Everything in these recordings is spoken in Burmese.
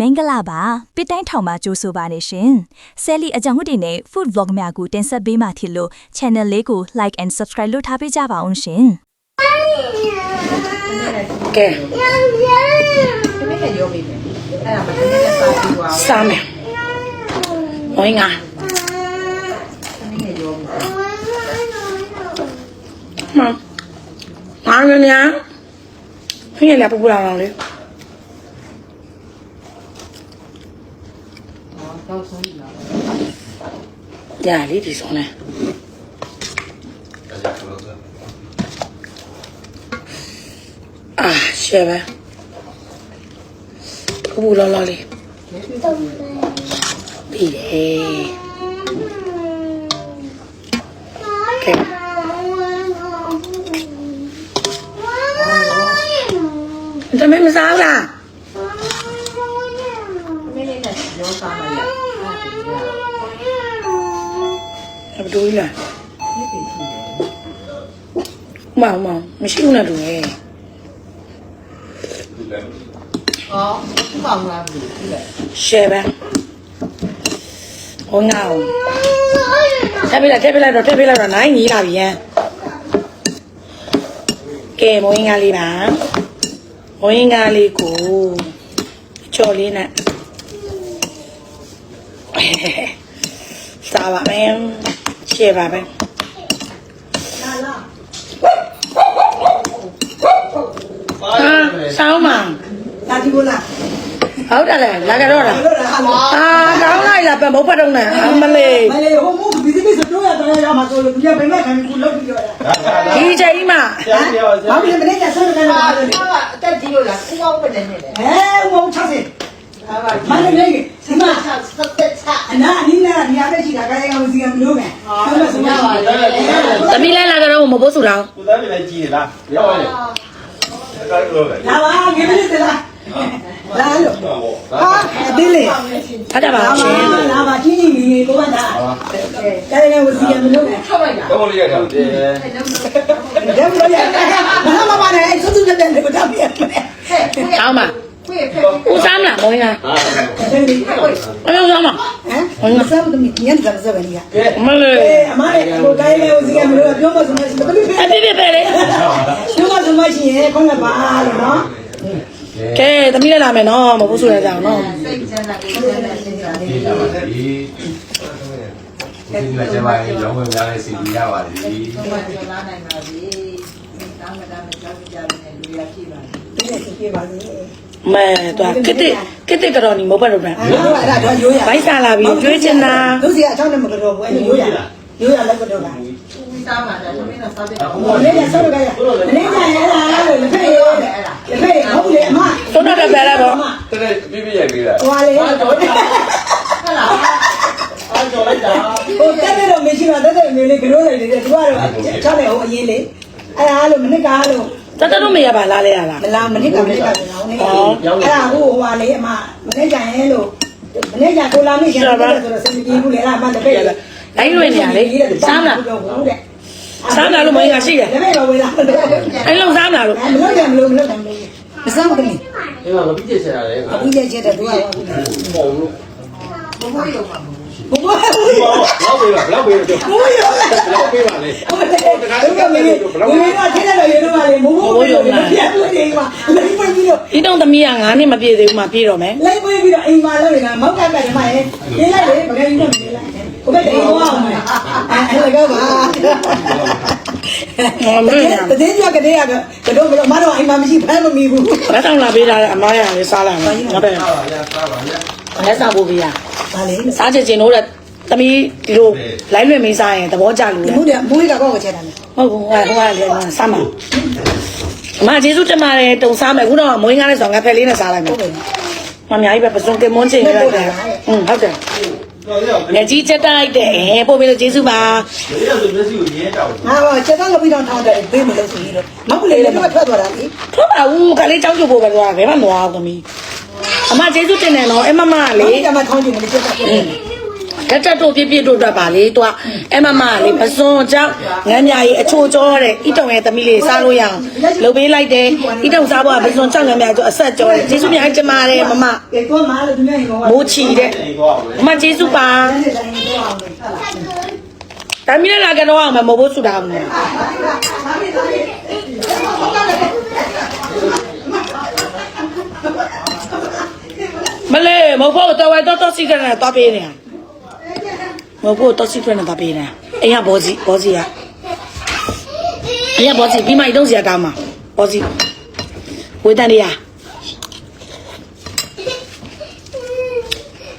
မင်္ဂလာပါပစ်တိုင်းထောင်မှာကြိုးဆိုပါနေရှင်ဆယ်လီအကြောင်းဟုတ်တွေနဲ့ food vlog များကိုတင်ဆက်ပေးမှဖြစ်လို့ channel လေးကို like and subscribe လုပ်ထားပေးကြပါအောင်ရှင်ကဲတမီးနဲ့ရောမိမယ်အဲ့ဒါမှတမီးနဲ့စားပြီးသွားစားမယ်ဝင်းငါတမီးနဲ့ရောမိမမာရညာဖင်းရလာပူပူလာအောင်လေ တော့ဆုံးပြီလားညာလေးဒီဆုံးနေအာရှယ်ပဲပူပူလာလာလေးပြီးတယ်ကဲတမင်မစားဘူးလား တမီးလေးနဲ့ရောစားမှရအဲ့ဒါကို ရဘယ်လိုလဲဒီပြင်ရှိတယ်မောင်မောင်မရှိဘူးနဲ့တူရဲ့ဟောသူ့ပေါင်းလာပြီဒီလေရှယ်ပဲဟောငါ့ကိုထပ်ပြလိုက်ထပ်ပြလိုက်တော့ထပ်ပြလိုက်တော့နိုင်ညီလာပြီယံကဲမိုးငါလေးပါမိုးငါလေးကိုအချော်လေးနဲ့စားပါမယ် ရှယ်ပါပဲဟာဆောင်းမလာဒီကိုလာဟုတ်တယ်လေလာကြတော့လားလို့လားဟာအာကောင်းလိုက်လားပမုတ်ဖတ်တော့နဲ့အမလေးမလေးဟိုမူဘီဒီမီစတော့ရတော့ရမှာဆိုလို့ပြပေးမဲ့ခံကူလုပ်ပြီးတော့ရဒီချိန်မှာဘာဖြစ်လဲမနေ့ကဆွမ်းကန်လာအာတယ်သူကအသက်ကြီးလို့လားကိုကောင်းပဲနေတယ်အဲမုံ60ဟာပါ မန္တလေးစီမဆက်ဆက်သက်ချအနာအနီးနာနေရာတဲ့ရှိတာကာယကမစီကမလို့မယ်ဟုတ်လားဆိုရတော့ပါလေသမီးလဲလာကြတော့မဖို့ဆူတော့ကိုသားတွေလည်းကြီးလားရောက်ရတယ်ကားလို့ပဲလာပါငယ်မလေးတလားလာလို့ဟာဒီလေထားကြပါလာဦးရှင်ပါလာပါချင်းကြီးကြီးကိုကတာကာယကမစီကမလို့မယ်ထောက်လိုက်တာတော့လေးရတယ်တယ်ဒါမလို့ရဘာမှမပါနဲ့အဲ့သုတ်တဲ့တဲ့ကိုတာပြရမယ်ဟဲ့အောင်းမခွေးဖက် ဦးစားမလားမောင်ကဟာတယ်လေအမေစားမဟမ်မစားဘူးတမီးညံ့တယ်မစားဘူးလေမလေးအေးအမရဲ့ကိုကိုင်းလေးကိုစီကမလို့ပြောမစမရှိဘူးဘယ်လိုအဖြစ်ပြည့်ပြည့်ပဲလေပြောမစမရှိရင်ခေါင်းကပါလို့နော်ကဲသမီးလဲလာမယ်နော်မဖို့ဆူရကြအောင်နော်စိတ်ချမ်းသာကိုယ်ချမ်းသာရှင်းတာလေးဒီပါလေ ဒီဒီကကျမကြီးရောင်းဝင်များလေးစီရပါလိမ့်ဘုရားကျော်လာနိုင်ပါပြီတောင်းမတောင်းမကြောက်ကြတယ်လူရပြပါပြီဒီနေ့စီပြပါစေမဲတော့ကတိကတိတော်နီမဟုတ်ပါတော့ဗျာအဲ့ဒါအဲ့ဒါတော့ရိုးရဘိုက်စားလာပြီကျွေးချင်တာတို့စီအချောင်းနဲ့မကတော့ဘူးအဲ့ရိုးရရိုးရလည်းကတော့တာဦးစားမှာတယ်သမီးတော့စားပြတော့မနေ့ကဆောက်ကြရမနေ့ကအဲ့ဒါလို့လက်ဖက်ရလက်ဖက်ရဟုတ်လေအမသုံးတော့ပဲလာတော့တဲ့ပြပြရိုက်ပေးတာဟွာလေဟာတော့ဟာလားအာ ကြော်လိုက်တာဟိုတက်တဲ့တော့မရှိတော့တက်တဲ့မျိုးလေးကတော့လိုက်တယ်သူကတော့ချောင်းလေဟိုအရင်လေအဲ့ဒါလို့မနေ့ကလို့တတ်တော့မရပါလားလဲရလားမလားမနေ့ကမနေ့ကလည်းဟိုနေအဲ့ဒါဟိုဟိုလေအမမနေ့ကရင်လို့မနေ့ကကိုလာမေးရှင်တယ်ဆိုတော့စင်ပြေဘူးလေအဲ့ဒါမှလက်ဖက်ရလိုက်လွင်နေရလေစားမလားစားမလားလို့မောင်ကရှိတယ်လက်ဖက်တော့ဝေးလာမလို့အဲ့လုံးစားမလားလို့မလို့တယ်မလို့မလို့တယ်မစားဘူးလေဒီမှာမပြည့်ချင်တာလေအခုကျချက်တဲ့သူကပုံလို့ဘိုးဘိုးရုံမှာဘိုးဘိုး လောက်ပေးပါလောက်ပေးတော့ဘိုးရောလောက်ပေးပါလေဟုတ်တယ်သူကမင်းဘိုးရောထည့်တယ်လို့ရတယ်ဘိုးဘိုးရောပြတ်လို့ဒီမှာလိုက်ပွင့်ပြီးတော့ဒီတော့သမီးက9နှစ်မပြည့်သေးဘူးမှပြေးတော့မယ်လိုက်ပွင့်ပြီးတော့အိမ်မှာလို့နေတာမောက်ကကတည်းကရေးရေးလိုက်လေမကကြီးတော့ရေးလိုက်ဘုဘအိမ်သွားအောင်မယ်အဲ့ဒါကပါဟောမင်းကတည်ကြကတည်းကတော့ဘယ်တော့မတော့အိမ်မှာမရှိဖမ်းမမီဘူးလက်ဆောင်လာပေးတာအမားရလေးစားလာမယ်ငါပဲစားပါရစားပါရ လက်ဆောင်ပို့ပေးရဗာလေစားချင်ချင်တို့တဲ့သမီးဒီလိုလိုက်လွင်မေးစားရင်သဘောကျလို့လေမူးတယ်မူးကတော့ကိုချက်တာလေဟုတ်ဘူးဟိုဟိုကလည်းစားမှာအမကျေးဇူးတင်ပါတယ်တုံစားမယ်ခုတော့မွေးငါးလေးဆောင်ငါဖက်လေးနဲ့စားလိုက်မယ်မအများကြီးပဲပစုံကမွန်းချင်လိုက်တယ်อืมဟုတ်တယ်တော့ရောက်ငကြီးချက်တိုက်တယ်ပို့ပေးလို့ကျေးဇူးပါဒီရဆိုမျက်စိကိုရင်းတောက်ငါတော့ချက်တော့ပြီးတော့ထောင်းတယ်ပေးမလို့ဆိုပြီးတော့မဟုတ်လေလည်းထွက်သွားတာလေထွက်ပါဦးခလေးကြောက်ကြဖို့ပဲတော့ဘယ်မှမသွားဘူးသမီး အမကျေးဇူးတင်တယ်နော်အမမလေလေးကမှထောင်းကြည့်မလို့ချက်တော့လက်တက်တို့ပြည့်ပြည့်တို့အတွက်ပါလေသူကအဲ့မမလေးပစွန်ကြောင့်ငန်းမြာကြီးအချိုကြောတဲ့ဣတုံရဲ့သမီးလေးစားလို့ရအောင်လုပ်ပေးလိုက်တယ်ဣတုံစားဖို့ကပစွန်ကြောင့်ငန်းမြာကြီးအဆက်ကြောတယ်ကျေးဇူးများတင်ပါတယ်မမကဲတော့မားလို့ဒီနေ့ရောမိုးချီတဲ့မမကျေးဇူးပါတဲ့တိုင်းတော့အောင်လေဟုတ်လားတမီးလည်းလာကတော့အောင်မမဟုတ်ဆူတာမလို့မလေးမဟု တ်တော့ဝဲတော့တော့စီကနေတော့ပေးနေမဟုတ်တော့စီကနေတော့ပေးနေအဲ့ရဘောစီဘောစီရအဲ့ရဘောစီပြီးမှတုံးစရာကောင်းမှာဘောစီဝေးတန်လေးရ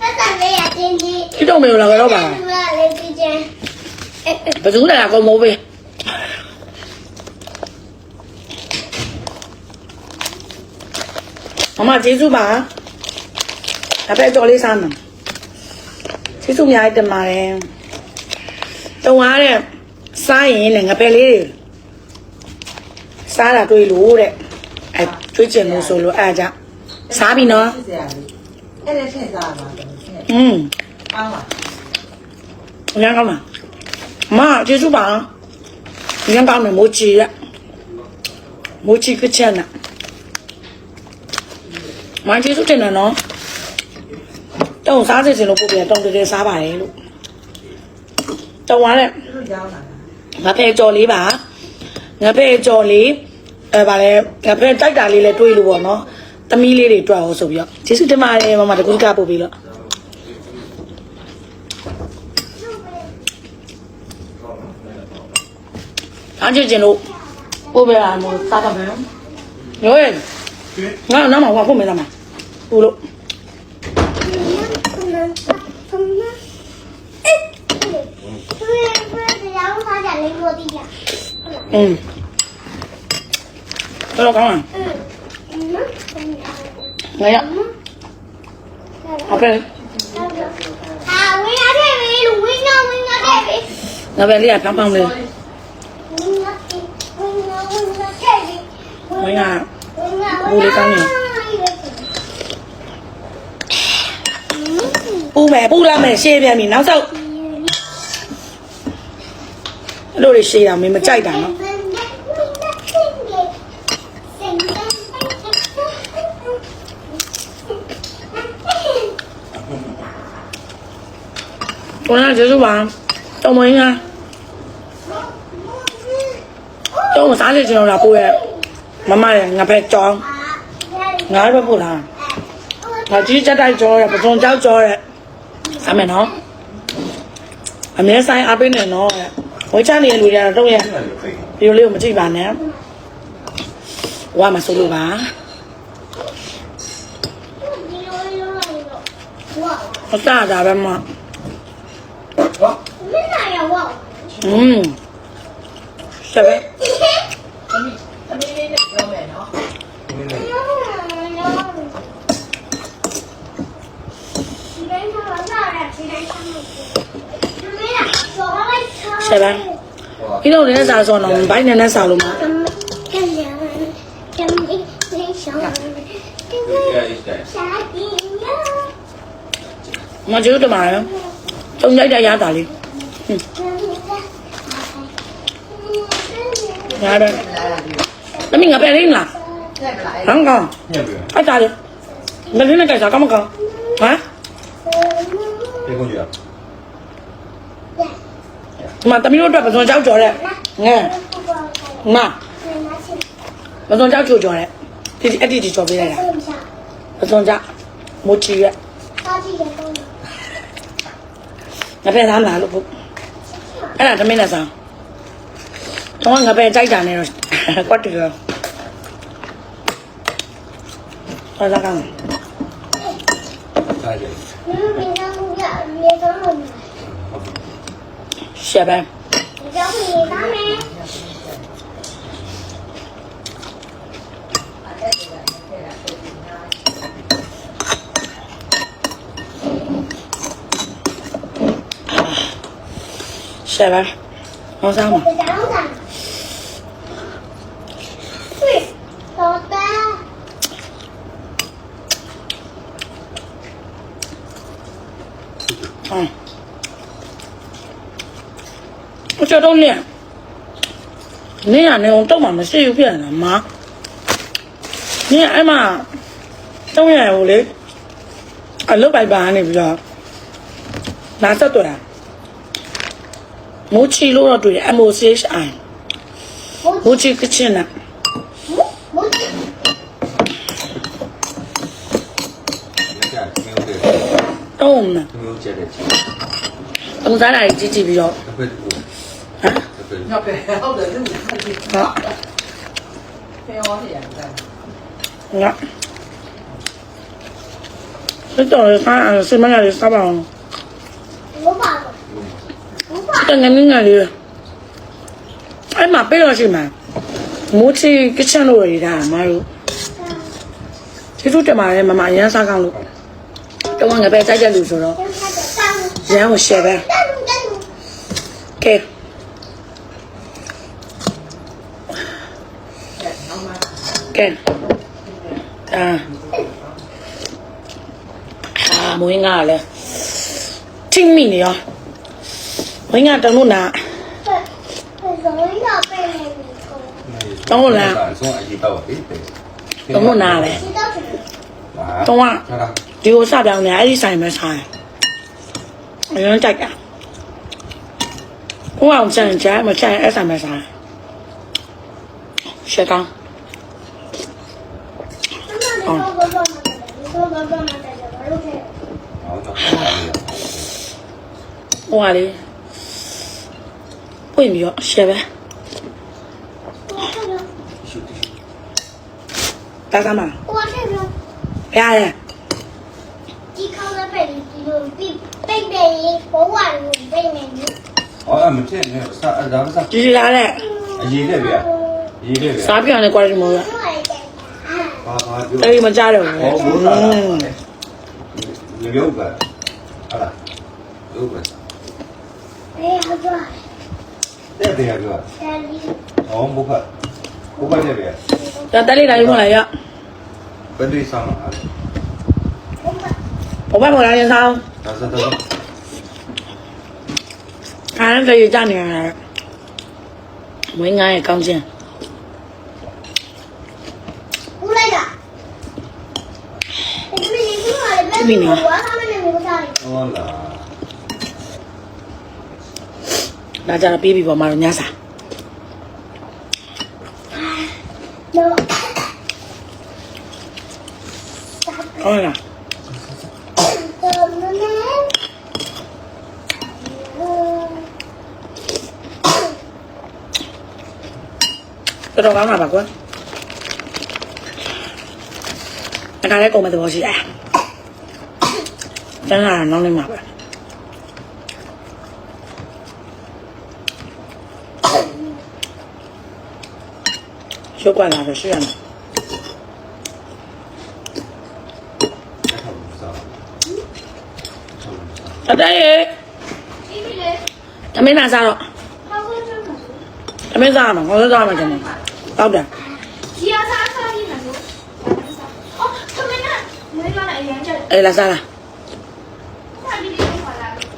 တက်တာလေးရတင်းကြီးဒီတော့မေလာကတော့ပါသူကလေးကြီးချင်းဘယ်သူလဲကောမိုးပေးမမကျေးဇူးပါ အဖေကြော်လေးစားမယ်ကျေးဇူးအများကြီးတင်ပါတယ်တုံအားတဲ့စားရင်လည်းငါပဲလေးတွေစားတာတွေ့လို့တဲ့အဲတွေ့ချင်လို့ဆိုလို့အဲဒါကြောင့်စားပြီနော်ဆရာလေးအဲ့ဒါထည့်စားပါတော့ဆရာอืมကောင်းပါရမ်းကောင်းလားမကျေးဇူးပါရမ်းကောင်းတယ်မိုးချီရမိုးချီကချက်နာမကျေးဇူးတင်တယ်နော် တုံးစားစီစဉ်လို့ပို့ပြန်တုံးတကယ်စားပါတယ်လို့တုံးရတဲ့သူတို့ကြောင်းလာတာငါဖဲကြော်လေးပါငါဖဲကြော်လေးအဲဗာလဲငါဖဲတိုက်တာလေးလည်းတွေးလို့ပေါ့နော်သမီးလေးတွေတွေ့အောင်ဆိုပြီးတော့ကျေးဇူးတင်ပါတယ်မမတကူကပို့ပြီးတော့အားချင်ချင်လို့ပို့ပေးရမလို့စားတော့မယ်ရောရဲ့ငါနောက်မှာဟောဖို့မယ်လားမပို့လို့ သူရဲ့ဘယ်တရား ဦးစားကြလေးလို့တိရอืมတော့ကောင်းလားငါရအဖေအာဝင်းရတဲ့ဝင်းလူဝင်းနော်ဝင်းရတဲ့ဝင်းငါပဲလေးကပေါင်းပေါင်းလေးဝင်းရဝင်းနော်ဝင်းရတဲ့ဝင်းဝင်းကဘူးလေးကောင်းနေပူမယ်ပူလာမယ်ရှေးပြန်ပြီနောက်ဆုံး အဲ့လိုတွေရှေးတာမင်းမကြိုက်တာနော်ကိုနာကျေးဇူးပါတောင်းမင်းကတောင်းစားလေကျွန်တော်လာပို့ရမမရငါပဲကြောင်းငါပဲပို့လာငါကြီးချက်တိုက်ကြောရပစုံကြောက်ကြောရအမေနော်အမေဆိုင်အပိနေနော် ဝိချနေလူတွေတော့ရဒီလိုလေးကိုမကြည့်ပါနဲ့ဝါမဆိုလို့ပါအစားတာပဲမอืมဆက်ပဲသမီးလေးနဲ့ပြောမယ်နော် ဆက်ပဲဒီလိုလည်းစားစောတော့ဘိုင်းနဲ့နဲ့စားလို့မမကျူးတမရတုံကြိုက်တဲ့ရတာလေးရတယ်တမင်ငါပဲရင်းလားထည့်မလားဟမ်ကောင်ညက်ပြီအဲ့ဒါလေးမင်းနဲ့ကြိုက်စားကောင်းမကောင်းဟမ်ပြေကုန်ကြရဒီ မှာတမီးတို့အတွက်ပစုံကြောက်ကြော်တဲ့ငဲမပစုံကြောက်ချိုကြော်တဲ့ဒီအဲ့ဒီဒီကြော်ပေးလိုက်တာပစုံကြောက်မိုးချီရက်ငါပဲသားမလားလို့ဘုအဲ့ဒါတမင်းနဲ့စားတော့ငါပဲကြိုက်တာနဲ့တော့ကွက်တူရောဟောစားကောင်းစားကြရှက်ပဲရှက် ပဲရှက်ပဲဟောစားမှာတော်တာဟမ် 我这都练，你呀那种都嘛没谁有变的妈，你哎妈，都也有嘞，啊六百八呢比较，哪十多啊？我去路了对，M O C H I，我去个钱呢？我你看没有这个，都呢，没有接的钱，等咱俩一 ညောက်ပဲဟုတ်တယ်လူနော်ဖေရောရရတယ်နော်စစ်တော်ကစစ်မရရစပါအောင်ဘောပါဘောပါတကယ်ငင်းငါလေးအဲ့မှာပြေတော့ရှိမှာမိုးချီကစ်ချန်လို့ရတာမတို့ချစ်တို့တက်มาတယ်မမရမ်းစားကောင်းလို့တော့ငါပဲကြိုက်ကြလို့ဆိုတော့ရမ်းကို share ပဲကဲ ကဲအာအာမွေးငါလဲချင်းမိနေရောမွေးငါတောင်းလို့နာတောင်းလို့လားတောင်းလို့နာလဲတောင်းကဒီကိုစပြောင်းနေအဲ့ဒီဆိုင်မဲဆိုင်အရင်ကြိုက်ကဘုအောင်စံကြမဆိုင်အဲ့ဆိုင်မဲဆိုင်ရှေ့ကောင်း ကောင်းဟိုကလေပွင့်ပြီးတော့ရှယ်ပဲတာသမဟိုကထည့်ပြီးဘယ်ရလဲဒီခေါင်းကပဲဒီလိုပြိပိတ်တယ်ဘဝလိုပိတ်နေတယ်အော်မထည့်နဲ့စာဒါကစာကြည်လာတဲ့အရေးနဲ့ဗျာရေးနဲ့ဗျာစားပြောင်းနေကြတယ်မို့လား ။အဲ့ဒီမကြတော့ဘူး။ဟုတ်ပါဘူး။ညောက်ပါ။ဟာ။ဟုတ်ပါ။အေးဟာကြွား။တဲ့ပြန်ကြွား။ဆယ်လီ။အော်ဘုဖတ်။ဘုဖတ်တဲ့ပြန်။တန်တက်လေးလာယူမလားရ။ဘယ်လိုဆောင်လာ။ဘုဖတ်။ဘုဖတ်ပေါ်လာရင်ဆောင်။ဒါစတော့။အားလည်းကြရကြနေရတာ။ဝင်းငါရဲ့ကောင်းခြင်း။ ini. Oh, nah, jangan baby bawa marunya sa. Oh ya. Pero kamu apa kuat? ကောင်းတာပါကွာအကားလည်းကုန်မဲ့သဘောရှိတယ်ကျန်လာတာနောက်နေမှာပဲရုပ်ကွာလာတော့ရှိရမယ်အတဲရေသမင်းနာစားတော့သမင်းစားမှာငါလည်းစားမှာကျွန်တော်တောက်တယ်ဒီအစားစားနေတယ်လို့။အော်သမီးကမင်းကလည်းအရင်ကျတယ်အေးလာစားလား။ဆက်ပြီးတော့ခေါ်လာတယ်။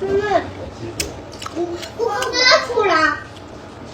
မမကိုကလည်းခေါ်လာ။ဒီ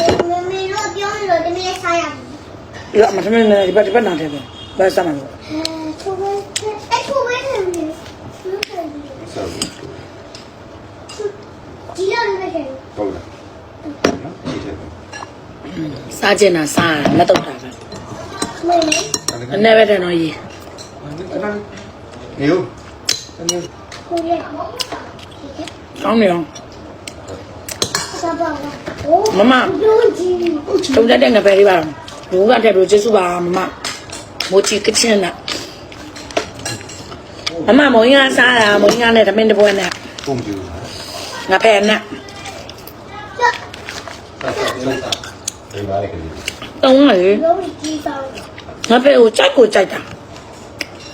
ရမထမင်းနဲ့ဒီဘက်ဒီဘက်နားထဲပဲဘယ်စမ်းမှာလဲထိုးဝဲအဲ့ထိုးဝဲတယ်မင်းဆောက်ဘူးဒီရနေခဲ့ဟုတ်လားနော်ဒီချက်စားကျင်တာစားလက်တော့တာပဲမင်းအနဲ့ပဲတယ်တော့ရေနေဦးနေဦးကိုရကောင်းနေအောင်မမတုံးတဲ့ငပယ်လေးပါတော့ မိုးကတက်လို့ကျေးဇူးပါမမမိုးချီကချင်နာမမမိုးငါစားတာမိုးငါနဲ့တမင်တပွဲနဲ့ပုံပြူငါဖဲနဲ့တုံးလေငါဖဲကိုကြိုက်ကိုကြိုက်တာ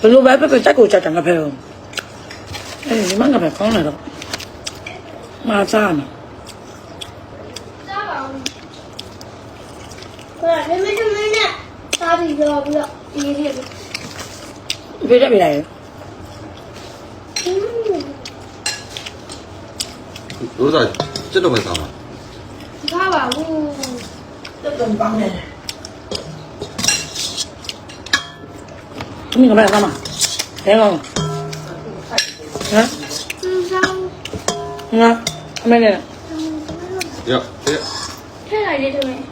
ဘလို့ပဲပဲကြိုက်ကိုကြိုက်တာငါဖဲကိုအဲဒီမှာငါဖဲကောင်းလာတော့မာစားနော် Vira, vira aí. 여기다 찔러봐 담아 봐봐 우 뜨끈 빵네 이거 말해 담아 대박 응? 응상 응아 가만히 야 야. 해라 이제 좀해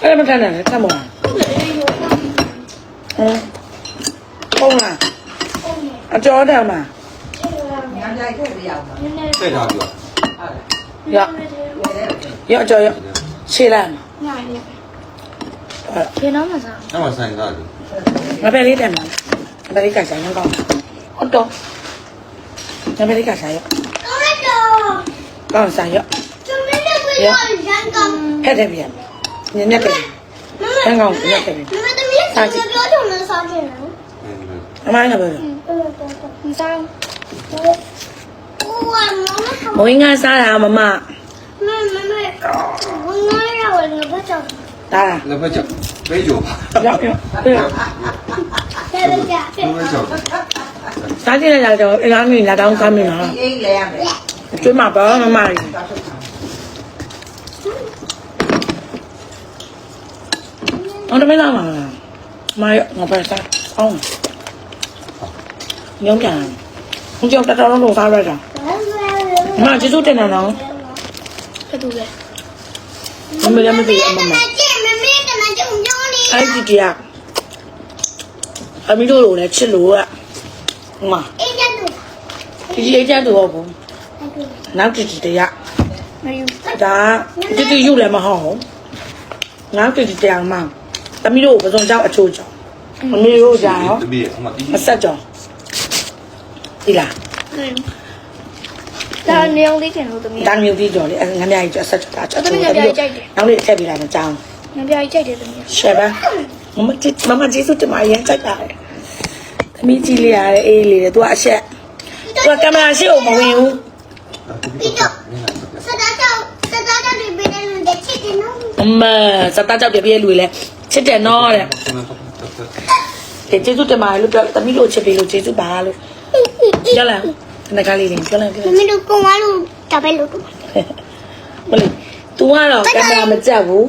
빨리 빨리 빨리 빨리 먹어 ဟမ်ပုံလားအကျော်တံမှာညာကြိုက်ခဲ့ပြရအောင်နည်းနည်းတက်တာပြီရရအကျော်ရရှေ့လိုက်မှာညာရခေတော့မစားအဲ့မှာဆိုင်ကားလေမပဲလေးတံမှာမပဲလေးကဆိုင်ရောက်ကောင်းဟုတ်တော့မပဲလေးကဆိုင်ရောက်ကောင်းဆိုင်ရောက်ရန်ကောင်ဖက်တယ်ပြန်နည်းနည်းပြန်ရန်ကောင်ရန်ကောင် စားကြည့်ပြောချုံနဲ့စားကြည့်နော်အမိုင်းကပဲမစားဘူးဘာမဝင်းကစားတာမမမမမမဝင်းကရဝင်ငါဘတ်ချက်တာလက်ဖက်ချက်ပေးကြောပါရောက်ရောက်လက်ဖက်ချက်လက်ဖက်ချက်စားကြည့်လိုက်တော့အင်္ဂါမင်းလာတောင်းစားမင်းနော်အေးလဲရမယ်ကျွေးမှာပါမမကြီးအောင်တမင်းလာမှာလား မာရငါပဲစားအောင်ညောင်းကြံဘုံကြောက်တတော်လုံးလုံးစားရတာမကျေစုတင်နေတော့ဘယ်သူလဲမမေလည်းမသိအမမအဲ့ဒီတရားအမီတို့လိုလည်းချစ်လို့ကဟိုမှာဒီကြီးအကျတူတော့ဘူးနောက်တတိတရားမယူဒါတတိယူလည်းမဟုတ်ဘူးနောက်တတိတရားမှ သမီးတို့ပစုံကြောင့်အချိုးကြောင့်မမေတို့ကြောင့်ရောတပည့်အမတီးမဆက်ကြောင့်ဒီလားဒါမျိုးလေးကျင်လို့တမီးဒါမျိုးပြီးတော့လေငါးပြားကြီးအဆက်ကြောင့်ဒါကြောင့်တမီးတို့နောက်နေ့ထည့်ပေးလိုက်မယ်ကြောင်းငါးပြားကြီးကြိုက်တယ်တမီးရှယ်ပါမမကြီးမမကြီးစုတင်မအရင်ကြိုက်ပါတယ်တမီးကြီးလေးရတယ်အေးလေးတယ်သူကအချက်သူကကင်မရာရှေ့ကိုမဝင်ဘူးစတားကြောက်စတားကြောက်တွေပေးတဲ့လူတွေချစ်တယ်နော်အမစတားကြောက်တွေပေးတဲ့လူတွေလည်း ချစ်တယ်နော်တဲ့ကဲကျေးဇူးတင်ပါတယ်လို့ပြောသမီးလို့ချစ်ပေးလို့ကျေးဇူးပါလို့ပြောလိုက်ငကားလေးတွေပြောလိုက်ပြောမလိုက်င်းတို့ကဝါလို့တပဲလို့မလေး तू ကတော့ကင်မရာမကြက်ဘူး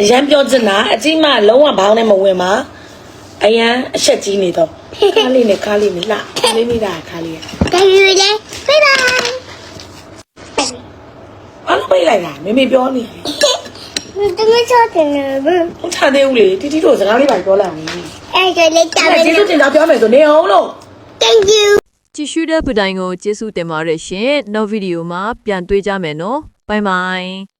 အရန်ပြောချင်တာအကြီးမလုံးဝဘောင်းနဲ့မဝင်ပါအရန်အဆက်ကြီးနေတော့ကားလေးနဲ့ကားလေးနဲ့လှမင်းမိတာကားလေးကဒါယူလေဘိုင်ဘိုင်ဘာလို့ပြေးလိုက်တာမမေပြောနေတယ် တမချောတင်နေဘူးဟုတ်ချသေးဘူးလေတီတီတို့စကားလေးပါပြောလိုက်အောင်အဲ့ဒါလေးတာမယ်ကျေးဇူးတင်တာပြောမယ်ဆိုနေအောင်လို့ Thank you ကြည့်ရှုတဲ့ပဒိုင်ကိုကျေးဇူးတင်ပါတယ်ရှင်နောက်ဗီဒီယိုမှာပြန်တွေ့ကြမယ်နော်ဘိုင်ဘိုင်